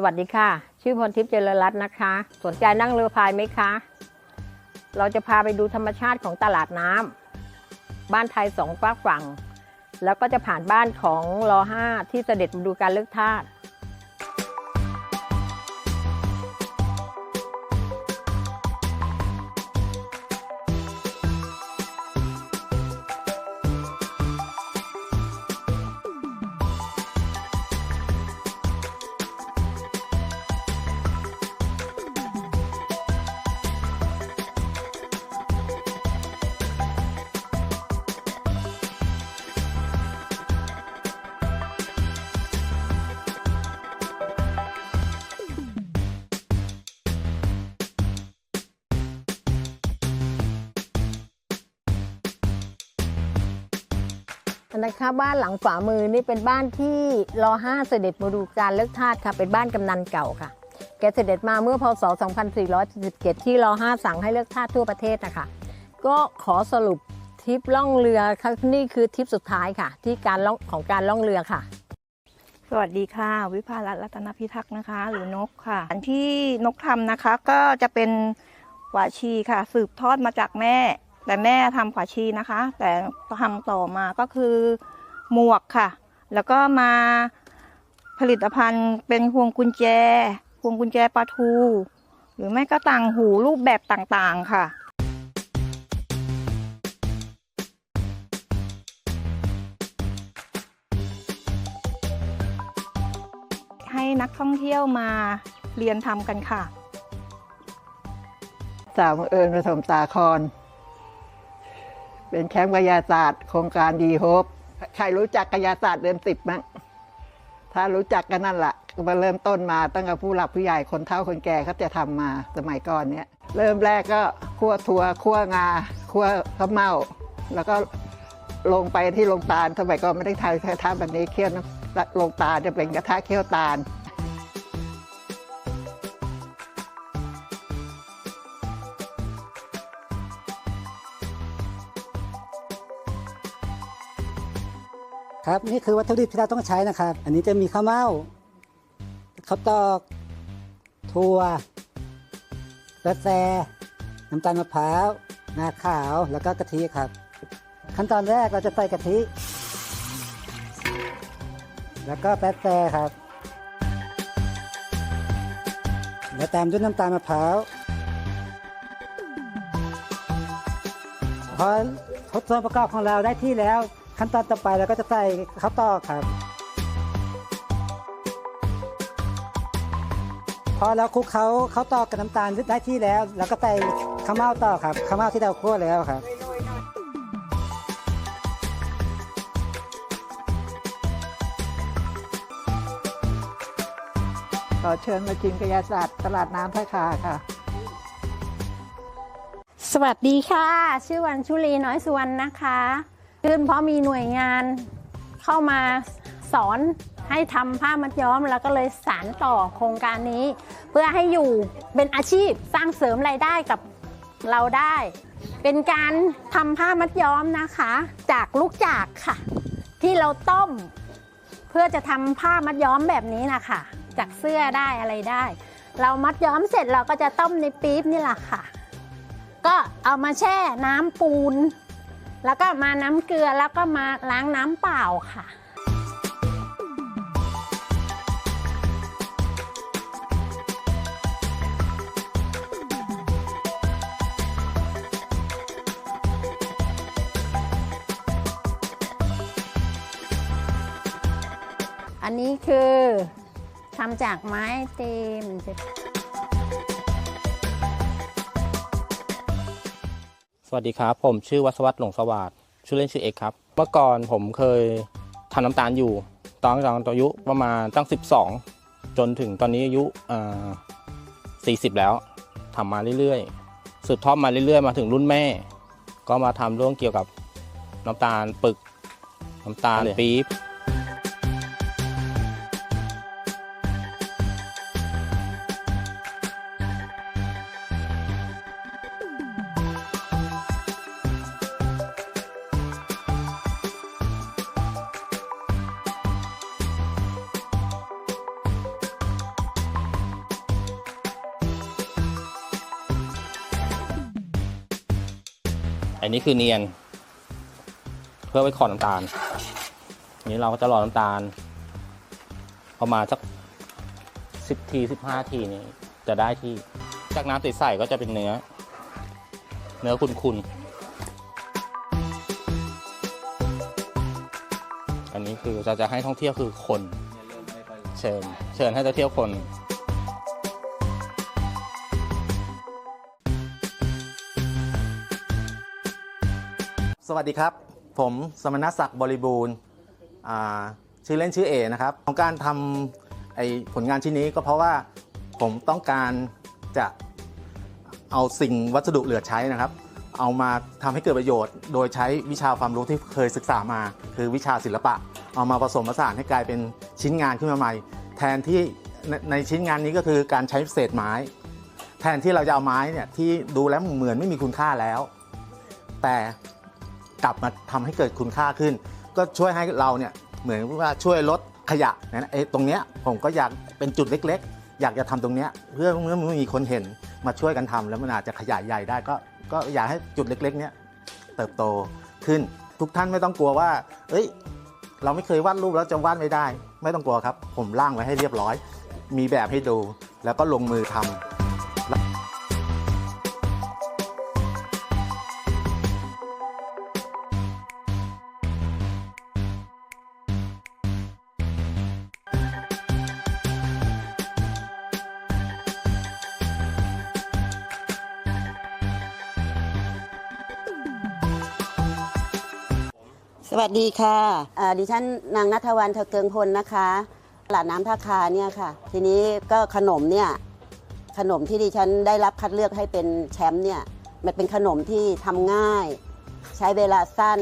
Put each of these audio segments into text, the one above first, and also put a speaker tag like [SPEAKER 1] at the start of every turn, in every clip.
[SPEAKER 1] สวัสดีค่ะ ชื่อพรทิพย์เจริญรัตน์นะคะ สนใจนั่งเรือพายไหมคะ เราจะพาไปดูธรรมชาติของตลาดน้ำบ้านไทยสองฝากฝั่ง แล้วก็จะผ่านบ้านของรอห้าที่เสด็จมาดูการเลือกทาส นะคะบ้านหลังขวามือนี่เป็นบ้านที่รอห้าเสด็จมาดูการเลือกทาสค่ะ เป็นบ้านกำนันเก่าค่ะ แกเสด็จมาเมื่อพศ 2477ที่รอห้าสั่งให้เลือกทาสทั่วประเทศนะคะก็ขอสรุปทริปล่องเรือค่ะนี่คือทริปสุดท้ายค่ะ ที่การล่องของการล่องเรือค่ะ
[SPEAKER 2] สวัสดีค่ะ วิภารัตน์รัตนพิทักษ์นะคะ หรือนกค่ะอันที่นกทำนะคะก็จะเป็นวาชีค่ะ สืบทอดมาจากแม่ แต่แม่ทำกว่าชีนะคะ แต่ทำต่อมาก็คือหมวกค่ะ แล้วก็มาผลิตภัณฑ์เป็นพวงกุญแจ พวงกุญแจปลาทู หรือไม่ก็ต่างหูรูปแบบต่างๆค่ะให้นักท่องเที่ยวมาเรียนทำกันค่ะ
[SPEAKER 3] สาวเอิญผสมสาคร เป็นแชมป์กายาศาสตร์ โครงการดีโฮปใครรู้จักกายาศาสตร์เดือนสิบมั้งถ้ารู้จักกันนั่นแหละมาเริ่มต้นมาตั้งแต่ผู้หลักผู้ใหญ่คนเฒ่าคนแก่เขาจะทำมาสมัยก่อนเนี้ยเริ่มแรกก็คั่วถั่วคั่วงาคั่วข้าวเม่าแล้วก็ลงไปที่โรงตาลสมัยก่อนไม่ได้ทำกระทะแบบนี้เคี่ยวน้ำโรงตาลจะเป็นกระทะเคี่ยวตาล
[SPEAKER 4] ครับนี่คือวัตถุดิบที่เราต้องใช้นะครับ อันนี้จะมีข้าวเม่าข้าวตอกถั่วกระแซน้ำตาลมะพร้าวงาขาวแล้วก็กะทิครับ ขั้นตอนแรกเราจะใส่กะทิ แล้วก็แป๊ดแซครับแล้วตามด้วยน้ำตาลมะพร้าวพอทดส่วนประกอบของเราได้ที่แล้ว ขั้นตอนต่อไปเราก็จะใส่ข้าวตอกครับ พอเราคลุกเขาข้าวตอกกับน้ำตาลได้ที่แล้วเราก็ใส่ข้าวเม่าต่อครับข้าวเม่าที่เราคั่วแล้วครับ
[SPEAKER 3] ขอเชิญมาชิมกายาศาสตร์ตลาดน้ำท่าคาค่ะ
[SPEAKER 5] สวัสดีค่ะ ชื่อวันชุลีน้อยสุวรรณนะคะ ขึ้นเพราะมีหน่วยงานเข้ามาสอนให้ทำผ้ามัดย้อมแล้วก็เลยสานต่อโครงการนี้ เพื่อให้อยู่เป็นอาชีพสร้างเสริมรายได้กับเราได้ เป็นการทำผ้ามัดย้อมนะคะ จากลูกจากค่ะ ที่เราต้ม เพื่อจะทำผ้ามัดย้อมแบบนี้นะคะ จากเสื้อได้อะไรได้ เรามัดย้อมเสร็จเราก็จะต้มในปี๊บนี่แหละค่ะ ก็เอามาแช่น้ำปูน แล้วก็มาน้ำเกลือแล้วก็มาล้างน้ำเปล่าค่ะ อันนี้คือทำจากไม้เต็ม
[SPEAKER 6] สวัสดีครับ ผมชื่อวัศวัตรหลงสวัสดิ์ชื่อเล่นชื่อเอกครับ เมื่อก่อนผมเคยทำน้ำตาลอยู่ ตอนตอนอายุประมาณตั้ง 12 จนถึงตอนนี้อายุอ่า40 แล้วทำมาเรื่อยๆสืบทอดมาเรื่อยๆ มาถึงรุ่นแม่ ก็มาทำเรื่องเกี่ยวกับน้ำตาลปึกน้ำตาลปี๊บ อันนี้คือเนียน เพื่อไว้ขอดน้ำตาลอันนี้เราก็จะรอน้ำตาลประมาณสักสิบทีสิบห้าทีนี้จะได้ที่ จากน้ำใสๆก็จะเป็นเนื้อ เนื้อคุณๆอันนี้คือจะจะให้ท่องเที่ยวคือคน เชิญ เชิญให้ท่องเที่ยวคน
[SPEAKER 7] สวัสดีครับ ผมสมณศักดิ์บริบูรณ์ชื่อเล่นชื่อเอนะครับของการทำไอผลงานชิ้นนี้ก็เพราะว่าผมต้องการจะเอาสิ่งวัสดุเหลือใช้นะครับ เอามาทำให้เกิดประโยชน์ โดยใช้วิชาความรู้ที่เคยศึกษามา คือวิชาศิลปะ เอามาผสมผสานให้กลายเป็นชิ้นงานขึ้นมาใหม่ แทนที่ในชิ้นงานนี้ก็คือการใช้เศษไม้ แทนที่เราจะเอาไม้เนี่ยที่ดูแล้วเหมือนไม่มีคุณค่าแล้ว แต่ กลับมาทำให้เกิดคุณค่าขึ้น ก็ช่วยให้เราเนี่ยเหมือนว่าช่วยลดขยะนะไอ้ตรงเนี้ยผมก็อยากเป็นจุดเล็ก ๆ อยากจะทำตรงเนี้ยเพื่อเมื่อมีคนเห็นมาช่วยกันทำแล้วมันอาจจะขยายใหญ่ได้ก็ก็อยากให้จุดเล็กๆเนี้ยเติบโตขึ้น ทุกท่านไม่ต้องกลัวว่า เอ้ย เราไม่เคยวาดรูปแล้วจะวาดไม่ได้ ไม่ต้องกลัวครับ ผมร่างไว้ให้เรียบร้อย มีแบบให้ดู แล้วก็ลงมือทำ
[SPEAKER 8] สวัสดีค่ะดิฉันนางนัทวันเธอเกิงพลนะคะ ตลาดน้ำท่าคาเนี่ยค่ะ ทีนี้ก็ขนมเนี่ยขนมที่ดิฉันได้รับคัดเลือกให้เป็นแชมป์เนี่ยมันเป็นขนมที่ทำง่าย ใช้เวลาสั้น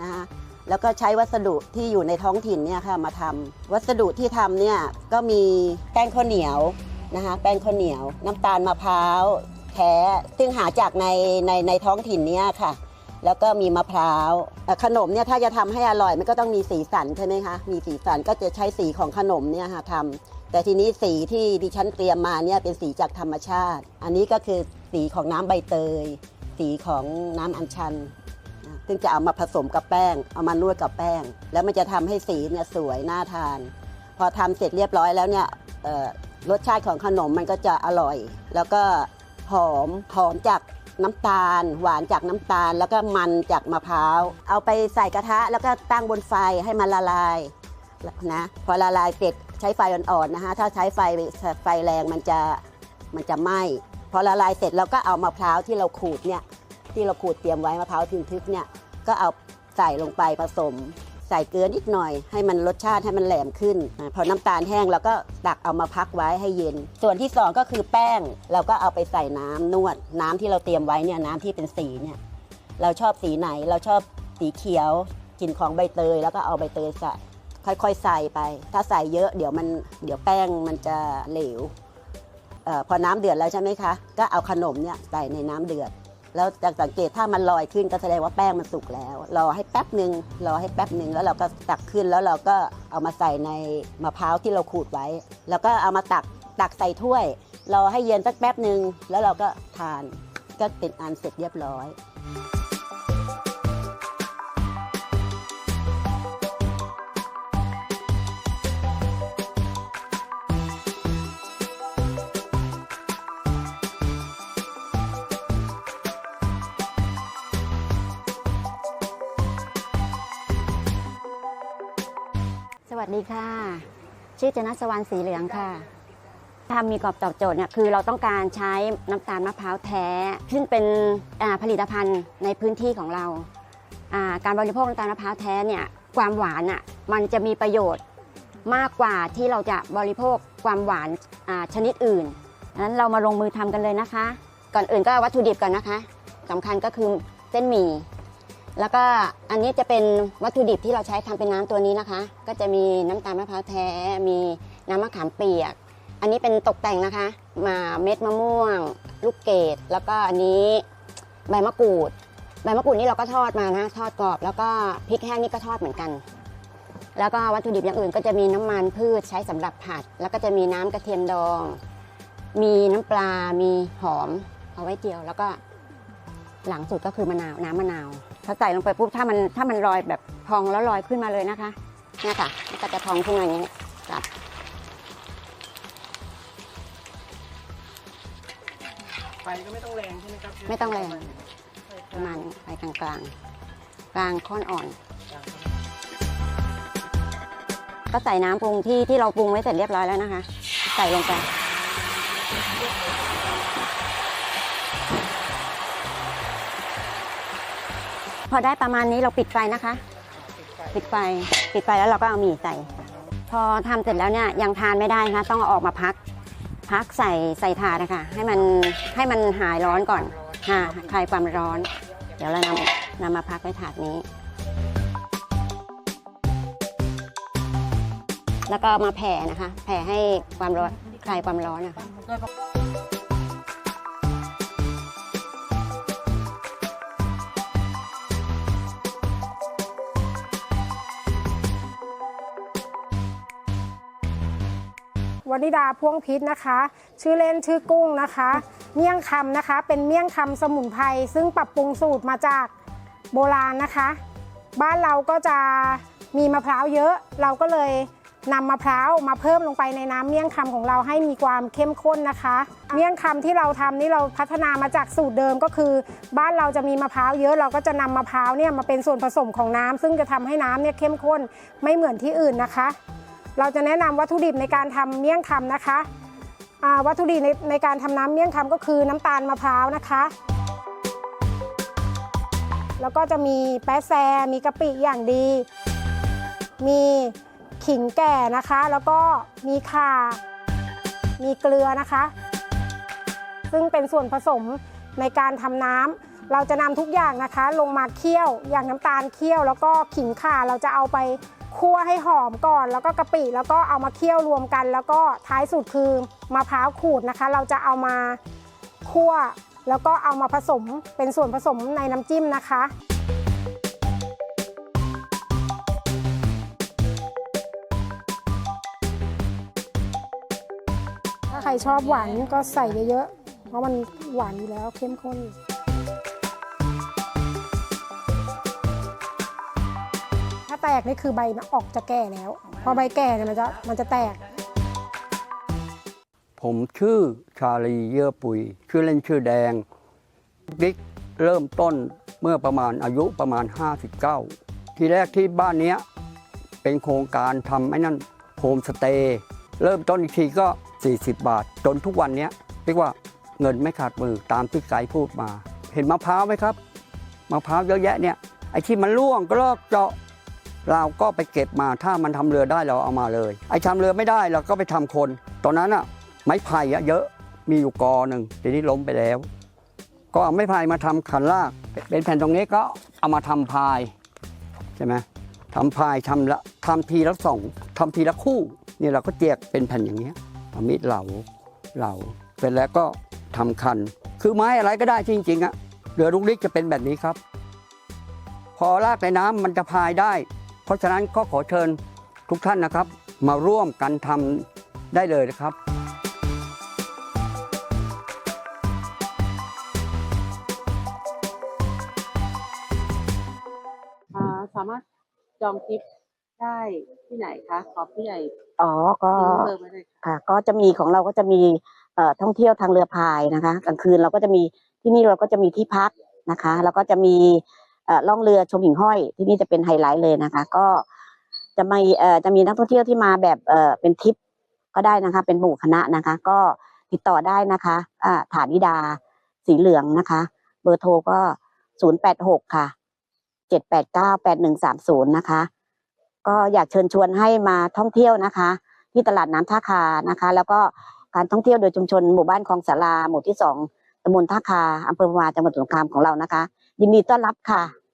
[SPEAKER 8] นะคะแล้วก็ใช้วัสดุที่อยู่ในท้องถิ่นเนี่ยค่ะมาทำวัสดุที่ทำเนี่ยก็มีแป้งข้าวเหนียวนะคะแป้งข้าวเหนียว น้ำตาลมะพร้าวแท้ซึ่งหาจากในในในท้องถิ่นเนี่ยค่ะ แล้วก็มีมะพร้าวเอ่ขนมเนี่ยถ้าจะทำให้อร่อยมันก็ต้องมีสีสันใช่ไหมคะมีสีสันก็จะใช้สีของขนมเนี่ยค่ะทำแต่ทีนี้สีที่ดิฉันเตรียมมาเนี่ยเป็นสีจากธรรมชาติ อันนี้ก็คือสีของน้ำใบเตย สีของน้ำอัญชันซึ่งจะเอามาผสมกับแป้ง เอามานวดกับแป้ง แล้วมันจะทำให้สีเนี่ยสวยน่าทาน พอทำเสร็จเรียบร้อยแล้วเนี่ยรสชาติของขนมมันก็จะอร่อย แล้วก็หอมหอมจาก น้ำตาล หวานจากน้ำตาล แล้วก็มันจากมะพร้าว เอาไปใส่กระทะแล้วก็ตั้งบนไฟให้มันละลายนะพอละลายเสร็จใช้ไฟอ่อนๆนะคะถ้าใช้ไฟไฟแรงมันจะมันจะไหม้พอละลายเสร็จเราก็เอามะพร้าวที่เราขูดเนี่ยที่เราขูดเตรียมไว้มะพร้าวทึนทึกเนี่ยก็เอาใส่ลงไปผสม ใส่เกลือนิดหน่อย ให้มันรสชาติให้มันแหลมขึ้นอพอน้ำตาลแห้งเราก็ตักเอามาพักไว้ให้เย็น ส่วนที่สองก็คือแป้งเราก็เอาไปใส่น้ำนวด น้ำที่เราเตรียมไว้เนี่ยน้ำที่เป็นสีเนี่ยเราชอบสีไหนเราชอบสีเขียวกลิ่นของใบเตย แล้วก็เอาใบเตยใส่ค่อยๆใส่ไป ถ้าใส่เยอะเดี๋ยวมันเดี๋ยวแป้งมันจะเหลวเออพอน้ำเดือดแล้วใช่ไหมคะ ก็เอาขนมเนี่ยใส่ในน้ำเดือด แล้วจากสังเกตถ้ามันลอยขึ้นก็แสดงว่าแป้งมันสุกแล้ว รอให้แป๊บหนึ่งรอให้แป๊บหนึ่งแล้วเราก็ตักขึ้นแล้วเราก็เอามาใส่ในมะพร้าวที่เราขูดไว้ แล้วก็เอามาตักตักใส่ถ้วย รอให้เย็นสักแป๊บหนึ่งแล้วเราก็ทานก็เป็นอันเสร็จเรียบร้อย
[SPEAKER 9] สวัสดีค่ะ ชื่อจนัสวรรณสีเหลืองค่ะทำมีกรอบตอบโจทย์เนี่ยคือเราต้องการใช้น้ำตาลมะพร้าวแท้ซึ่งเป็นผลิตภัณฑ์ในพื้นที่ของเรา การบริโภคน้ำตาลมะพร้าวแท้เนี่ยความหวานอะมันจะมีประโยชน์มากกว่าที่เราจะบริโภคความหวานชนิดอื่นดังนั้นเรามาลงมือทำกันเลยนะคะ ก่อนอื่นก็วัตถุดิบก่อนนะคะสำคัญก็คือเส้นหมี่ แล้วก็อันนี้จะเป็นวัตถุดิบที่เราใช้ทำเป็นน้ำตัวนี้นะคะ ก็จะมีน้ำตาลมะพร้าวแท้ มีน้ำมะขามเปียก อันนี้เป็นตกแต่งนะคะ มาเม็ดมะม่วง ลูกเกดแล้วก็อันนี้ใบมะกรูด ใบมะกรูดนี่เราก็ทอดมานะทอดกรอบ แล้วก็พริกแห้งนี่ก็ทอดเหมือนกัน แล้วก็วัตถุดิบอย่างอื่นก็จะมีน้ำมันพืชใช้สำหรับผัด แล้วก็จะมีน้ำกระเทียมดอง มีน้ำปลา มีหอมเอาไว้เจียวแล้วก็ หลังสุดก็คือมะนาวน้ำมะนาวพอใส่ลงไปปุ๊บถ้ามันถ้ามันลอยแบบพองแล้วลอยขึ้นมาเลยนะคะเนี่ยค่ะมันก็จะพองขึ้นมาอย่างนี้ครับ
[SPEAKER 10] ไฟก็ไม่ต้องแรงใช่ไหมครับ
[SPEAKER 9] ไม่ต้องแรงประมาณนี้ไปกลางกลางๆกลางค่อนอ่อน ก็ใส่น้ำปรุงที่ที่เราปรุงไว้เสร็จเรียบร้อยแล้วนะคะ ใส่ลงไป พอได้ประมาณนี้เราปิดไฟนะคะ ปิดไฟ ปิดไฟแล้วเราก็เอาหมี่ใส่ พอทำเสร็จแล้วเนี่ยยังทานไม่ได้นะคะต้องเอาออกมาพัก พักใส่ใส่ถาดนะคะ ให้มันให้มันหายร้อนก่อนหาคลายความร้อน เดี๋ยวเรานำนำมาพักไว้ถาดนี้ แล้วก็มาแผ่นะคะ แผ่ให้ความร้อนคลายความร้อนนะคะ
[SPEAKER 11] นิดาพ่วงพิษนะคะ ชื่อเล่นชื่อกุ้งนะคะ เมี่ยงคำนะคะ เป็นเมี่ยงคำสมุนไพรซึ่งปรับปรุงสูตรมาจากโบราณนะคะ บ้านเราก็จะมีมะพร้าวเยอะ เราก็เลยนำมะพร้าวมาเพิ่มลงไปในน้ำเมี่ยงคำของเราให้มีความเข้มข้นนะคะ เมี่ยงคำที่เราทำนี่เราพัฒนามาจากสูตรเดิมก็คือ บ้านเราจะมีมะพร้าวเยอะเราก็จะนำมะพร้าวเนี่ยมาเป็นส่วนผสมของน้ำซึ่งจะทำให้น้ำเนี่ยเข้มข้นไม่เหมือนที่อื่นนะคะ เราจะแนะนำวัตถุดิบในการทำเมี่ยงคำนะคะวัตถุดิบในในการทำน้ำเมี่ยงคำก็คือน้ำตาลมะพร้าวนะคะ แล้วก็จะมีแป๊ะแซ มีกะปิอย่างดี มีขิงแก่นะคะ แล้วก็มีข่า มีเกลือนะคะ ซึ่งเป็นส่วนผสมในการทำน้ำเราจะนำทุกอย่างนะคะ ลงมาเคี่ยวอย่างน้ำตาลเคี่ยว แล้วก็ขิงข่าเราจะเอาไป คั่วให้หอมก่อน แล้วก็กะปิแล้วก็เอามาเคี่ยวรวมกัน แล้วก็ท้ายสุดคือมะพร้าวขูดนะคะ เราจะเอามาคั่ว แล้วก็เอามาผสมเป็นส่วนผสมในน้ำจิ้มนะคะถ้าใครชอบหวานก็ใส่เยอะๆเพราะมันหวานอยู่แล้วเข้มข้น แตกนี่คือใบมันออกจะแก่แล้ว พอใบแก่เนี่ยมันจะมันจะแตก
[SPEAKER 12] ผมชื่อชาลีเยื่อปุย ชื่อเล่นชื่อแดงบิ๊กเริ่มต้นเมื่อประมาณอายุประมาณ 59 ทีแรกที่บ้านเนี้ยเป็นโครงการทำไอ้นั่นโฮมสเตย์เริ่มต้นอีกทีก็ 40 บาท จนทุกวันเนี้ยเรียกว่าเงินไม่ขาดมือตามที่ไกด์พูดมา เห็นมะพร้าวไหมครับมะพร้าวเยอะแยะเนี่ยไอ้ที่มันร่วงก็ลอกเจาะ เราก็ไปเก็บมาถ้ามันทำเรือได้เราเอามาเลย ไอ้ทำเรือไม่ได้เราก็ไปทำคน ตอนนั้นอะไม้ไผ่อะเยอะมีอยู่กอหนึ่งทีนี้ล้มไปแล้ว ก็เอาไม้ไผ่มาทำขันลากเป็นแผ่นตรงนี้ก็เอามาทำพายใช่ไหมทำพายทำละทำทีละสองทำทีละคู่นี่เราก็เจียกเป็นแผ่นอย่างเงี้ยเอามีดเหลาเหลาเสร็จแล้วก็ทำคัน คือไม้อะไรก็ได้จริงๆอะเรือลูกลิกจะเป็นแบบนี้ครับ พอลากในน้ำมันจะพายได้ เพราะฉะนั้นก็ขอเชิญทุกท่านนะครับ มาร่วมกันทำได้เลยนะครับ
[SPEAKER 10] อ่าสามารถจองทริปได้ที่ไหนคะขอผู้ใหญ่
[SPEAKER 9] อ๋อก็
[SPEAKER 10] ทิ้งเบอร์ไว้เลยค่ะ
[SPEAKER 9] ค่ะ ก็จะมีของเราก็จะมีเอ่อท่องเที่ยวทางเรือพายนะคะกลางคืนเราก็จะมีที่นี่เราก็จะมีที่พักนะคะ แล้วก็จะมีเอ่อ ล่องเรือชมหิ่งห้อย ที่นี่จะเป็นไฮไลท์เลยนะคะ ก็จะมีจะมีนักท่องเที่ยวที่มาแบบเป็นทริปก็ได้นะคะ เป็นหมู่คณะนะคะ ก็ติดต่อได้นะคะอ่าฐานิดาสีเหลืองนะคะ เบอร์โทรก็ศูนย์แปดหกค่ะเจ็ดแปดเก้าแปดหนึ่งสามศูนย์นะคะ ก็อยากเชิญชวนให้มาท่องเที่ยวนะคะ ที่ตลาดน้ำท่าคานะคะ แล้วก็การท่องเที่ยวโดยชุมชนหมู่บ้านคลองสาราหมู่ที่สองตำบลท่าคาอำเภอวาจังหวัดสงขลาของเรานะคะ ยินดีต้อนรับค่ะ